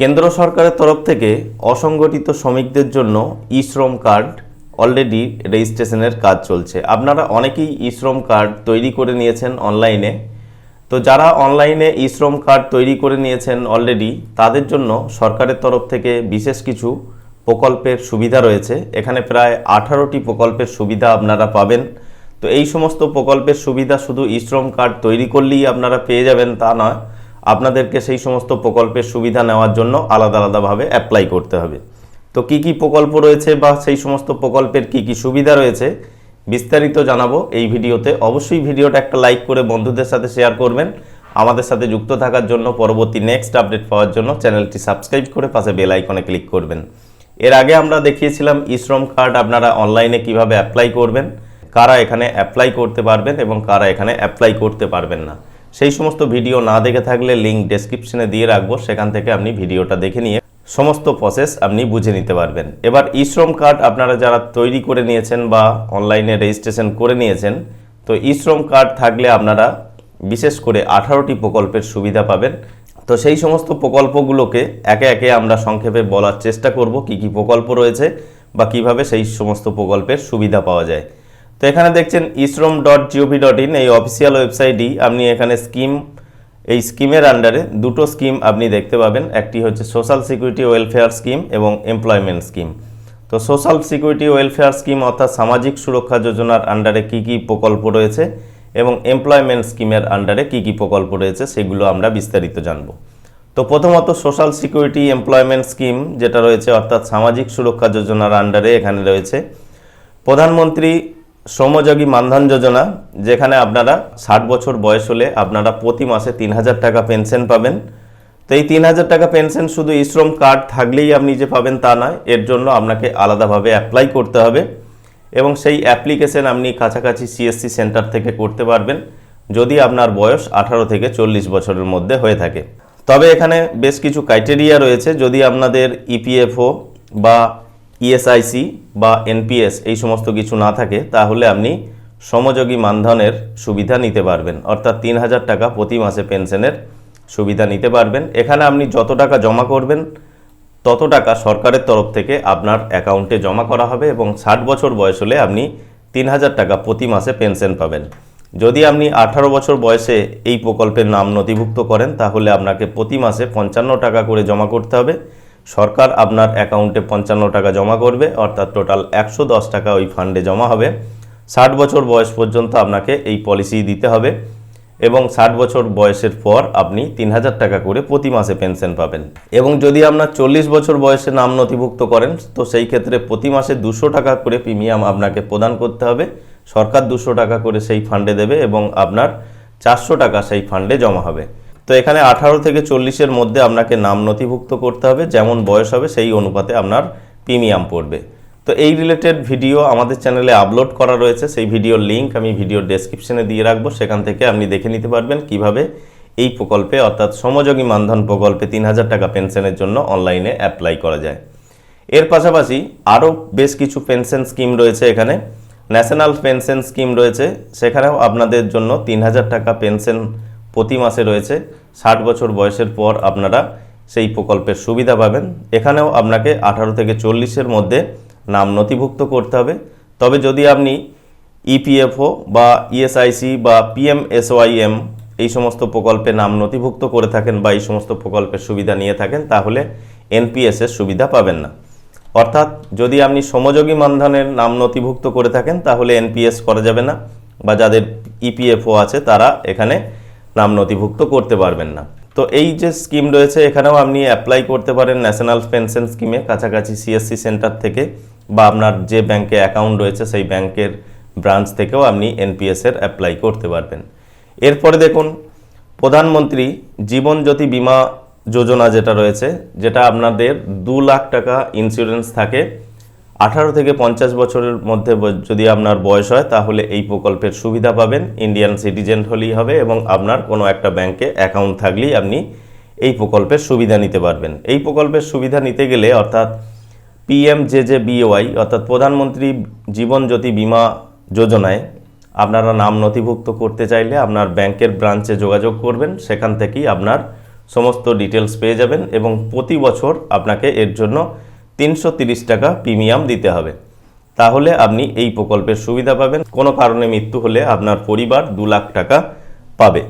কেন্দ্র সরকারের তরফ থেকে অসংগঠিত শ্রমিকদের জন্য ই শ্রম কার্ড অলরেডি রেজিস্ট্রেশনের কাজ চলছে। আপনারা অনেকেই ই শ্রম কার্ড তৈরি করে নিয়েছেন অনলাইনে তো যারা অনলাইনে ই শ্রম কার্ড তৈরি করে নিয়েছেন অলরেডি তাদের জন্য সরকারের তরফ থেকে বিশেষ কিছু প্রকল্পের সুবিধা রয়েছে। এখানে প্রায় আঠারোটি প্রকল্পের সুবিধা আপনারা পাবেন। তো এই সমস্ত প্রকল্পের সুবিধা শুধু ই শ্রম কার্ড তৈরি করলেই আপনারা পেয়ে যাবেন তা নয়। আপনাদেরকে সেই সমস্ত প্রকল্পের সুবিধা নেওয়ার জন্য আলাদা আলাদাভাবে অ্যাপ্লাই করতে হবে। তো কি কি প্রকল্প রয়েছে বা সেই সমস্ত প্রকল্পের কি কি সুবিধা রয়েছে, বিস্তারিত জানাব এই ভিডিওতে। অবশ্যই ভিডিওটা একটা লাইক করে বন্ধুদের সাথে শেয়ার করবেন। আমাদের সাথে যুক্ত থাকার জন্য পরবর্তী নেক্সট আপডেট পাওয়ার জন্য চ্যানেলটি সাবস্ক্রাইব করে পাশে বেল আইকনে ক্লিক করবেন। এর আগে আমরা দেখিয়েছিলাম ই শ্রম কার্ড আপনারা অনলাইনে কীভাবে অ্যাপ্লাই করবেন, কারা এখানে অ্যাপ্লাই করতে পারবেন এবং কারা এখানে অ্যাপ্লাই করতে পারবেন না। সেই সমস্ত ভিডিও না দেখে থাকলে লিঙ্ক ডেসক্রিপশনে দিয়ে রাখব, সেখান থেকে আপনি ভিডিওটা দেখে নিয়ে সমস্ত প্রসেস আপনি বুঝে নিতে পারবেন। এবার ই শ্রম কার্ড আপনারা যারা তৈরি করে নিয়েছেন বা অনলাইনে রেজিস্ট্রেশন করে নিয়েছেন, তো ই শ্রম কার্ড থাকলে আপনারা বিশেষ করে আঠারোটি প্রকল্পের সুবিধা পাবেন। তো সেই সমস্ত প্রকল্পগুলোকে একে একে আমরা সংক্ষেপে বলার চেষ্টা করব, কি কি প্রকল্প রয়েছে বা কীভাবে সেই সমস্ত প্রকল্পের সুবিধা পাওয়া যায়। তো এখানে দেখছেন eShram dot gov dot in এই অফিসিয়াল ওয়েবসাইটই আপনি এখানে স্কিম এই স্কিমের আন্ডারে দুটো স্কিম আপনি দেখতে পাবেন। একটি হচ্ছে সোশ্যাল সিকিউরিটি ওয়েলফেয়ার স্কিম এবং এমপ্লয়মেন্ট স্কিম তো সোশ্যাল সিকিউরিটি ওয়েলফেয়ার স্কিম অর্থাৎ সামাজিক সুরক্ষা যোজনার আন্ডারে কি কি প্রকল্প রয়েছে এবং এমপ্লয়মেন্ট স্কিমের আন্ডারে কি কি প্রকল্প রয়েছে, সেগুলো আমরা বিস্তারিত জানব। তো প্রথমত সোশ্যাল সিকিউরিটি এমপ্লয়মেন্ট স্কিম যেটা রয়েছে অর্থাৎ সামাজিক সুরক্ষা যোজনার আন্ডারে এখানে রয়েছে। প্রধানমন্ত্রী শ্রমযোগী মানধন যোজনা, যেখানে আপনারা ষাট বছর বয়স হলে আপনারা প্রতি মাসে তিন হাজার টাকা পেনশন পাবেন। তো এই তিন হাজার টাকা পেনশন শুধু ইশ্রম কার্ড থাকলেই আপনি যে পাবেন তা নয়, এর জন্য আপনাকে আলাদাভাবে অ্যাপ্লাই করতে হবে এবং সেই অ্যাপ্লিকেশন আপনি কাছাকাছি সিএসসি সেন্টার থেকে করতে পারবেন, যদি আপনার বয়স আঠারো থেকে চল্লিশ বছরের মধ্যে হয়ে থাকে। তবে এখানে বেশ কিছু ক্রাইটেরিয়া রয়েছে, যদি আপনাদের ইপিএফও বা ইএসআইসি বা এনপিএস এই সমস্ত কিছু না থাকে, তাহলে আপনি সমযোগী মানধনের সুবিধা নিতে পারবেন। অর্থাৎ তিন হাজার টাকা প্রতি মাসে পেনশনের সুবিধা নিতে পারবেন। এখানে আপনি যত টাকা জমা করবেন, তত টাকা সরকারের তরফ থেকে আপনার অ্যাকাউন্টে জমা করা হবে এবং ষাট বছর বয়স হলে আপনি তিন হাজার টাকা প্রতি মাসে পেনশন পাবেন। যদি আপনি আঠারো বছর বয়সে এই প্রকল্পের নাম নথিভুক্ত করেন, তাহলে আপনাকে প্রতি মাসে পঞ্চান্ন টাকা করে জমা করতে হবে। সরকার আপনার অ্যাকাউন্টে পঞ্চান্ন টাকা জমা করবে, অর্থাৎ টোটাল একশো দশ টাকা ওই ফান্ডে জমা হবে। ষাট বছর বয়স পর্যন্ত আপনাকে এই পলিসি দিতে হবে এবং ষাট বছর বয়সের পর আপনি তিন হাজার টাকা করে প্রতি মাসে পেনশন পাবেন। এবং যদি আপনার চল্লিশ বছর বয়সে নাম নথিভুক্ত করেন, তো সেই ক্ষেত্রে প্রতি মাসে দুশো টাকা করে প্রিমিয়াম আপনাকে প্রদান করতে হবে। সরকার দুশো টাকা করে সেই ফান্ডে দেবে এবং আপনার চারশো টাকা সেই ফান্ডে জমা হবে। তো এখানে আঠারো থেকে চল্লিশের মধ্যে আপনাকে নাম নথিভুক্ত করতে হবে, যেমন বয়স হবে সেই অনুপাতে আপনার প্রিমিয়াম পড়বে। তো এই রিলেটেড ভিডিও আমাদের চ্যানেলে আপলোড করা রয়েছে, সেই ভিডিওর লিঙ্ক আমি ভিডিওর ডেসক্রিপশনে দিয়ে রাখব, সেখান থেকে আপনি দেখে নিতে পারবেন কীভাবে এই প্রকল্পে, অর্থাৎ সমযোগী মানধন প্রকল্পে তিন হাজার টাকা পেনশনের জন্য অনলাইনে অ্যাপ্লাই করা যায়। এর পাশাপাশি আরও বেশ কিছু পেনশন স্কিম রয়েছে এখানে। ন্যাশনাল পেনশন স্কিম রয়েছে, সেখানেও আপনাদের জন্য তিন হাজার টাকা পেনশন প্রতি মাসে রয়েছে ষাট বছর বয়সের পর আপনারা সেই প্রকল্পের সুবিধা পাবেন। এখানেও আপনাকে আঠারো থেকে চল্লিশের মধ্যে নাম নথিভুক্ত করতে হবে। তবে যদি আপনি ইপিএফও বা ইএসআইসি বা পিএমএসওয়াইএম এই সমস্ত প্রকল্পে নাম নথিভুক্ত করে থাকেন বা এই সমস্ত প্রকল্পের সুবিধা নিয়ে থাকেন, তাহলে এনপিএসের সুবিধা পাবেন না। অর্থাৎ যদি আপনি সমযোগী মানধনের নাম নথিভুক্ত করে থাকেন, তাহলে এনপিএস করা যাবে না বা যাদের ইপিএফও আছে, তারা এখানে নাম নথিভুক্ত করতে পারবেন না। তো এই যে স্কিম রয়েছে, এখানেও আপনি অ্যাপ্লাই করতে পারেন ন্যাশনাল পেনশন স্কিমে কাছাকাছি সিএসসি সেন্টার থেকে, বা আপনার যে ব্যাংকে অ্যাকাউন্ট রয়েছে, সেই ব্যাংকের ব্রাঞ্চ থেকেও আপনি এনপিএস এর অ্যাপ্লাই করতে পারবেন। এরপরে দেখুন, প্রধানমন্ত্রী জীবন জ্যোতি বীমা যোজনা যেটা রয়েছে, যেটা আপনাদের দু লাখ টাকা ইন্স্যুরেন্স থাকে। আঠারো থেকে পঞ্চাশ বছরের মধ্যে যদি আপনার বয়স হয়, তাহলে এই প্রকল্পের সুবিধা পাবেন। ইন্ডিয়ান সিটিজেন হলেই হবে এবং আপনার কোনো একটা ব্যাংকে অ্যাকাউন্ট থাকলেই আপনি এই প্রকল্পের সুবিধা নিতে পারবেন। এই প্রকল্পের সুবিধা নিতে গেলে অর্থাৎ পিএম জে জে বিওয়াই অর্থাৎ প্রধানমন্ত্রী জীবন জ্যোতি বীমা যোজনায় আপনারা নাম নথিভুক্ত করতে চাইলে আপনার ব্যাংকের ব্রাঞ্চে যোগাযোগ করবেন। সেখান থেকেই আপনার সমস্ত ডিটেলস পেয়ে যাবেন এবং প্রতি বছর আপনাকে এর জন্য তিনশো টাকা প্রিমিয়াম দিতে হবে। তাহলে আপনি এই প্রকল্পের সুবিধা পাবেন। কোনো কারণে মৃত্যু হলে আপনার পরিবার দু লাখ টাকা পাবে।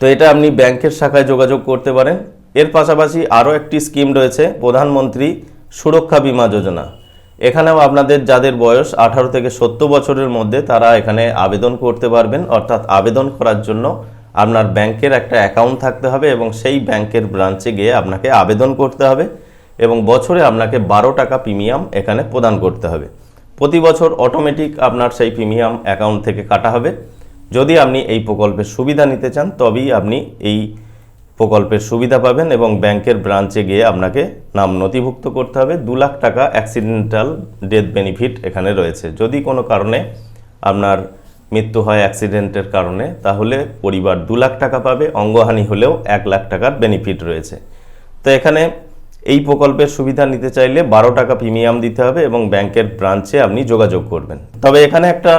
তো এটা আপনি ব্যাংকের শাখায় যোগাযোগ করতে পারেন। এর পাশাপাশি আরও একটি স্কিম রয়েছে, প্রধানমন্ত্রী সুরক্ষা বীমা যোজনা। এখানেও আপনাদের যাদের বয়স আঠারো থেকে সত্তর বছরের মধ্যে, তারা এখানে আবেদন করতে পারবেন। অর্থাৎ আবেদন করার জন্য আপনার ব্যাংকের একটা অ্যাকাউন্ট থাকতে হবে এবং সেই ব্যাংকের ব্রাঞ্চে গিয়ে আপনাকে আবেদন করতে হবে। এবং বছরে আপনাকে বারো টাকা প্রিমিয়াম এখানে প্রদান করতে হবে। প্রতি বছর অটোমেটিক আপনার সেই প্রিমিয়াম অ্যাকাউন্ট থেকে কাটা হবে। যদি আপনি এই প্রকল্পের সুবিধা নিতে চান, তবেই আপনি এই প্রকল্পের সুবিধা পাবেন এবং ব্যাংকের ব্রাঞ্চে গিয়ে আপনাকে নাম নথিভুক্ত করতে হবে। দু লাখ টাকা অ্যাক্সিডেন্টাল ডেথ বেনিফিট এখানে রয়েছে। যদি কোনো কারণে আপনার মৃত্যু হয় অ্যাক্সিডেন্টের কারণে, তাহলে পরিবার দু লাখ টাকা পাবে। অঙ্গহানি হলেও এক লাখ টাকার বেনিফিট রয়েছে। তো এখানে এই প্রকল্পের সুবিধা নিতে চাইলে বারো টাকা প্রিমিয়াম দিতে হবে এবং ব্যাংকের ব্রাঞ্চে আপনি যোগাযোগ করবেন। তবে এখানে একটা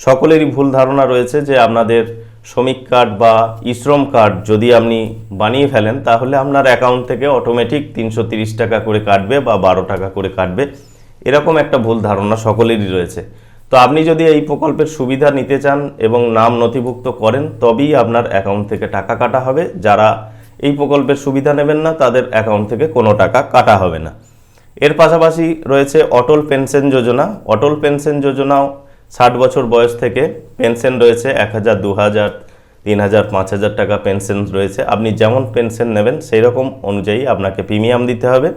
সকলেরই ভুল ধারণা রয়েছে যে আপনাদের শ্রমিক কার্ড বা ইশ্রম কার্ড যদি আপনি বানিয়ে ফেলেন, তাহলে আপনার অ্যাকাউন্ট থেকে অটোমেটিক তিনশো টাকা করে কাটবে বা বারো টাকা করে কাটবে। এরকম একটা ভুল ধারণা সকলেরই রয়েছে। তো আপনি যদি এই প্রকল্পের সুবিধা নিতে চান এবং নাম নথিভুক্ত করেন, তবেই আপনার অ্যাকাউন্ট থেকে টাকা কাটা হবে। যারা এই প্রকল্পের সুবিধা নেবেন না, তাদের অ্যাকাউন্ট থেকে কোনো টাকা কাটা হবে না। এর পাশাপাশি রয়েছে অটল পেনশন যোজনা। অটল পেনশন যোজনাও ষাট বছর বয়স থেকে পেনশন রয়েছে, এক হাজার, দু হাজার, তিন হাজার, পাঁচ হাজার টাকা পেনশন রয়েছে। আপনি যেমন পেনশন নেবেন সেই রকম অনুযায়ী আপনাকে প্রিমিয়াম দিতে হবে।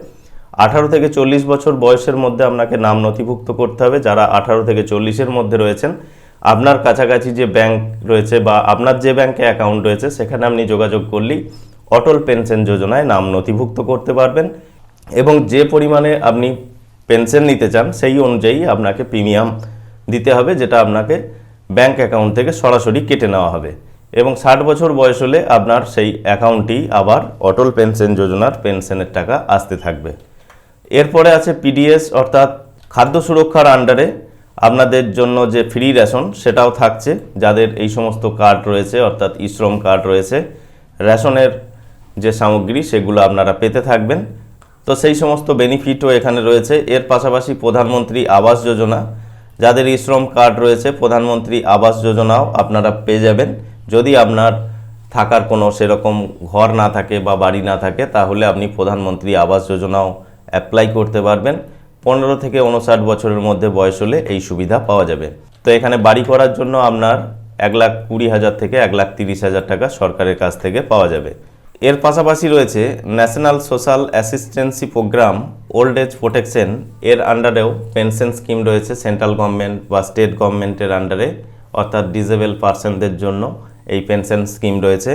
আঠারো থেকে চল্লিশ বছর বয়সের মধ্যে আপনাকে নাম নথিভুক্ত করতে হবে। যারা আঠারো থেকে চল্লিশের মধ্যে রয়েছেন, আপনার কাছাকাছি যে ব্যাংক রয়েছে বা আপনার যে ব্যাংকে অ্যাকাউন্ট রয়েছে, সেখানে আপনি যোগাযোগ করলেই অটল পেনশন যোজনায় নাম নথিভুক্ত করতে পারবেন এবং যে পরিমাণে আপনি পেনশন নিতে চান, সেই অনুযায়ী আপনাকে প্রিমিয়াম দিতে হবে, যেটা আপনাকে ব্যাংক অ্যাকাউন্ট থেকে সরাসরি কেটে নেওয়া হবে। এবং ষাট বছর বয়স হলে আপনার সেই অ্যাকাউন্টটি আবার অটল পেনশন যোজনার পেনশনের টাকা আসতে থাকবে। এরপরে আছে পিডিএস অর্থাৎ খাদ্য সুরক্ষার আন্ডারে আপনাদের জন্য যে ফ্রি রেশন সেটাও থাকছে। যাদের এই সমস্ত কার্ড রয়েছে, অর্থাৎ ইশ্রম কার্ড রয়েছে রেশনের যে সামগ্রী সেগুলো আপনারা পেতে থাকবেন। তো সেই সমস্ত বেনিফিটও এখানে রয়েছে। এর পাশাপাশি প্রধানমন্ত্রী আবাস যোজনা, যাদের ইশ্রম কার্ড রয়েছে, প্রধানমন্ত্রী আবাস যোজনাও আপনারা পেয়ে যাবেন। যদি আপনার থাকার কোনো সেরকম ঘর না থাকে বা বাড়ি না থাকে, তাহলে আপনি প্রধানমন্ত্রী আবাস যোজনাও অ্যাপ্লাই করতে পারবেন। পনেরো থেকে উনষাট বছরের মধ্যে বয়স হলে এই সুবিধা পাওয়া যাবে। তো এখানে বাড়ি করার জন্য আপনার এক লাখ কুড়ি হাজার থেকে এক লাখ তিরিশ হাজার টাকা সরকারের কাছ থেকে পাওয়া যাবে। এর পাশাপাশি রয়েছে national social assistance programme, old age protection, এর আন্ডারেও পেনশন স্কিম রয়েছে সেন্ট্রাল গভর্নমেন্ট বা স্টেট গভর্নমেন্টের আন্ডারে, অর্থাৎ ডিজেবল পার্সনদের জন্য এই পেনশন স্কিম রয়েছে।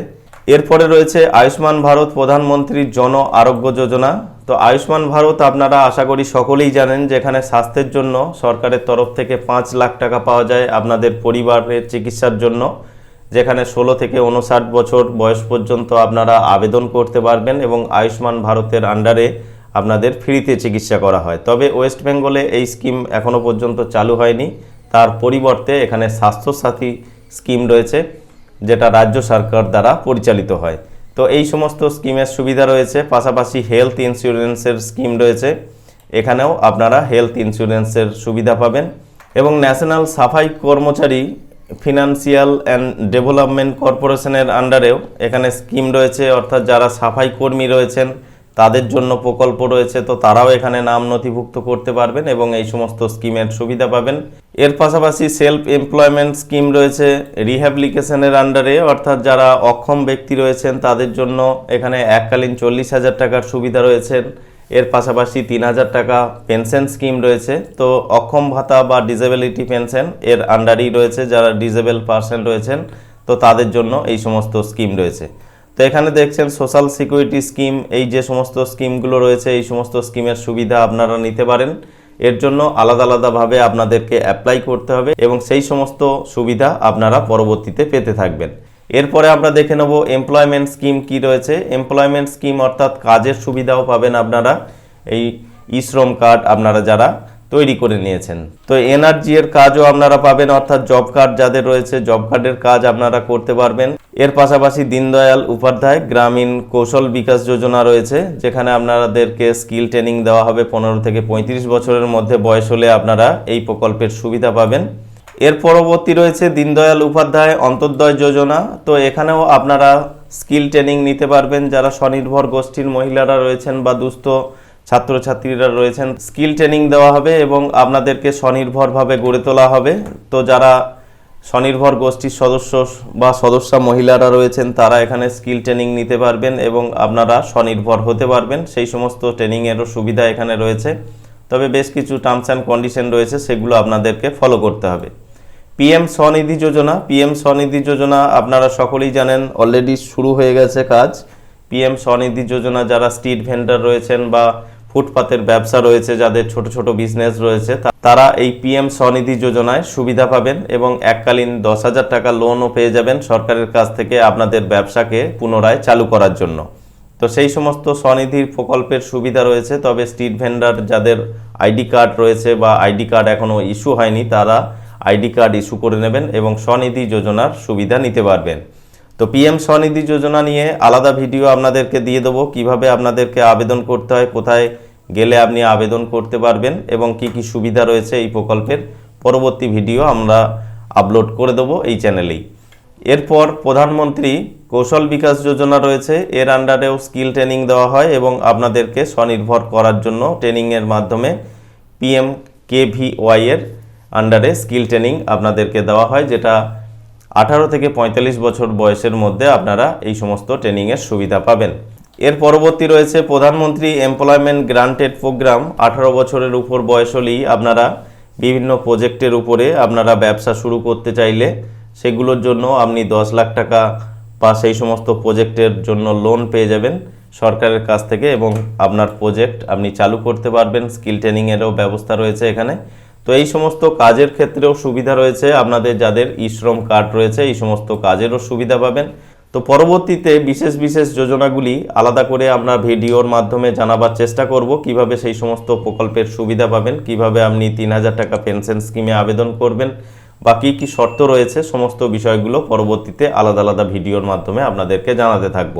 এরপরে রয়েছে আয়ুষ্মান ভারত প্রধানমন্ত্রীর জন আরোগ্য যোজনা। তো আয়ুষ্মান ভারত আপনারা আশা করি সকলেই জানেন যে এখানে স্বাস্থ্যের জন্য সরকারের তরফ থেকে পাঁচ লাখ টাকা পাওয়া যায় আপনাদের পরিবারের চিকিৎসার জন্য। যেখানে ষোলো থেকে উনষাট বছর বয়স পর্যন্ত আপনারা আবেদন করতে পারবেন এবং আয়ুষ্মান ভারতের আন্ডারে আপনাদের ফ্রিতে চিকিৎসা করা হয়। তবে ওয়েস্ট বেঙ্গলে এই স্কিম এখনও পর্যন্ত চালু হয়নি। তার পরিবর্তে এখানে স্বাস্থ্যসাথী স্কিম রয়েছে, যেটা রাজ্য সরকার দ্বারা পরিচালিত হয়। তো এই সমস্ত স্কিমের সুবিধা রয়েছে, পাশাপাশি হেলথ ইন্স্যুরেন্সের স্কিম রয়েছে। এখানেও আপনারা হেলথ ইন্স্যুরেন্সের সুবিধা পাবেন এবং ন্যাশনাল সাফাই কর্মচারী ফিনান্সিয়াল অ্যান্ড ডেভেলপমেন্ট কর্পোরেশনের আন্ডারেও এখানে স্কিম রয়েছে, অর্থাৎ যারা সাফাই কর্মী রয়েছেন, তাদের জন্য প্রকল্প রয়েছে, তো তারাও এখানে নাম নথিভুক্ত করতে পারবেন এবং এই সমস্ত স্কিমের সুবিধা পাবেন। এর পাশাপাশি সেলফ এমপ্লয়মেন্ট স্কিম রয়েছে রিহ্যাবিলিটেশনের আন্ডারে অর্থাৎ যারা অক্ষম ব্যক্তি রয়েছেন, তাদের জন্য এখানে এককালীন চল্লিশ হাজার টাকার সুবিধা রয়েছেন এর পাশাপাশি তিন হাজার টাকা পেনশন স্কিম রয়েছে। তো অক্ষম ভাতা বা ডিসেবিলিটি পেনশন এর আন্ডারেই রয়েছে যারা ডিসেবল পার্সন রয়েছেন। তো তাদের জন্য এই সমস্ত স্কিম রয়েছে। তো এখানে দেখছেন সোশ্যাল সিকিউরিটি স্কিম এই যে সমস্ত স্কিমগুলো রয়েছে, এই সমস্ত স্কিমের সুবিধা আপনারা নিতে পারেন। এর জন্য আলাদা আলাদাভাবে আপনাদেরকে অ্যাপ্লাই করতে হবে এবং সেই সমস্ত সুবিধা আপনারা পরবর্তীতে পেতে থাকবেন। এরপরে আমরা দেখে নেব এমপ্লয়মেন্ট স্কিম কি রয়েছে। এমপ্লয়মেন্ট স্কিম অর্থাৎ কাজের সুবিধাও পাবেন আপনারা। এই ই শ্রম কার্ড আপনারা যারা তৈরি করে নিয়েছেন। তো এনআরজি এর কাজও আপনারা পাবেন, অর্থাৎ জব কার্ড যাদের রয়েছে জব কার্ডের কাজ আপনারা করতে পারবেন। এর পাশাপাশি দীনদয়াল উপাধ্যায় গ্রামীণ কৌশল বিকাশ যোজনা রয়েছে, যেখানে আপনাদেরকে স্কিল ট্রেনিং দেওয়া হবে পনেরো থেকে পঁয়ত্রিশ বছরের মধ্যে বয়স হলে আপনারা এই প্রকল্পের সুবিধা পাবেন। এর পরবর্তী রয়েছে দীনদয়াল উপাধ্যায় অন্তর্দয় যোজনা। তো এখানেও আপনারা স্কিল ট্রেনিং নিতে পারবেন। যারা স্বনির্ভর গোষ্ঠীর মহিলারা রয়েছেন বা দুস্থ ছাত্রছাত্রীরা রয়েছেন, স্কিল ট্রেনিং দেওয়া হবে এবং আপনাদেরকে স্বনির্ভরভাবে গড়ে তোলা হবে। তো যারা স্বনির্ভর গোষ্ঠীর সদস্য বা সদস্যা মহিলারা রয়েছেন, তারা এখানে স্কিল ট্রেনিং নিতে পারবেন এবং আপনারা স্বনির্ভর হতে পারবেন। সেই সমস্ত ট্রেনিংয়েরও সুবিধা এখানে রয়েছে। তবে বেশ কিছু টার্মস অ্যান্ড কন্ডিশন রয়েছে, সেগুলো আপনাদেরকে ফলো করতে হবে। পিএম স্বনিধি যোজনা পিএম স্বনিধি যোজনা আপনারা সকলেই জানেন অলরেডি শুরু হয়ে গেছে কাজ। পিএম স্বনিধি যোজনা যারা স্ট্রিট ভেন্ডার রয়েছেন বা ফুটপাতের ব্যবসা রয়েছে, যাদের ছোট ছোট বিজনেস রয়েছে তারা এই পিএম স্বনিধি যোজনায় সুবিধা পাবেন এবং এককালীন দশ হাজার টাকা লোনও পেয়ে যাবেন সরকারের কাছ থেকে আপনাদের ব্যবসাকে পুনরায় চালু করার জন্য। তো সেই সমস্ত স্বনিধির প্রকল্পের সুবিধা রয়েছে, তবে স্ট্রিট ভেন্ডার যাদের আইডি কার্ড রয়েছে বা আইডি কার্ড এখনও ইস্যু হয়নি, তারা আইডি কার্ড ইস্যু করে নেবেন এবং স্বনিধি যোজনার সুবিধা নিতে পারবেন। তো পিএম স্বনিধি যোজনা নিয়ে আলাদা ভিডিও আপনাদেরকে দিয়ে দেবো, কীভাবে আপনাদেরকে আবেদন করতে হয়, কোথায় গেলে আপনি আবেদন করতে পারবেন এবং কি কি সুবিধা রয়েছে এই প্রকল্পের পরবর্তী ভিডিও আমরা আপলোড করে দেবো এই চ্যানেলেই। এরপর প্রধানমন্ত্রী কৌশল বিকাশ যোজনা রয়েছে, এর আন্ডারেও স্কিল ট্রেনিং দেওয়া হয় এবং আপনাদেরকে স্বনির্ভর করার জন্য ট্রেনিংয়ের মাধ্যমে পিএম কেভিওয়াই এর আন্ডারে স্কিল ট্রেনিং আপনাদেরকে দেওয়া হয়, যেটা আঠারো থেকে পঁয়তাল্লিশ বছর বয়সের মধ্যে আপনারা এই সমস্ত ট্রেনিংয়ের সুবিধা পাবেন। এর পরবর্তী রয়েছে প্রধানমন্ত্রী এমপ্লয়মেন্ট গ্রান্টেড প্রোগ্রাম আঠারো বছরের উপর বয়স হলেই আপনারা বিভিন্ন প্রজেক্টের উপরে আপনারা ব্যবসা শুরু করতে চাইলে সেগুলোর জন্য আপনি দশ লাখ টাকা বা সেই সমস্ত প্রজেক্টের জন্য লোন পেয়ে যাবেন সরকারের কাছ থেকে এবং আপনার প্রজেক্ট আপনি চালু করতে পারবেন। স্কিল ট্রেনিংয়েরও ব্যবস্থা রয়েছে এখানে। তো এই সমস্ত কাজের ক্ষেত্রেও সুবিধা রয়েছে। আপনাদের যাদের ই শ্রম কার্ড রয়েছে, এই সমস্ত কাজেরও সুবিধা পাবেন। তো পরবর্তীতে বিশেষ বিশেষ যোজনাগুলি আলাদা করে আমরা ভিডিওর মাধ্যমে জানাবার চেষ্টা করব। কীভাবে সেই সমস্ত প্রকল্পের সুবিধা পাবেন, কীভাবে আপনি তিন হাজার টাকা পেনশন স্কিমে আবেদন করবেন বা কী কী শর্ত রয়েছে, সমস্ত বিষয়গুলো পরবর্তীতে আলাদা আলাদা ভিডিওর মাধ্যমে আপনাদেরকে জানাতে থাকব।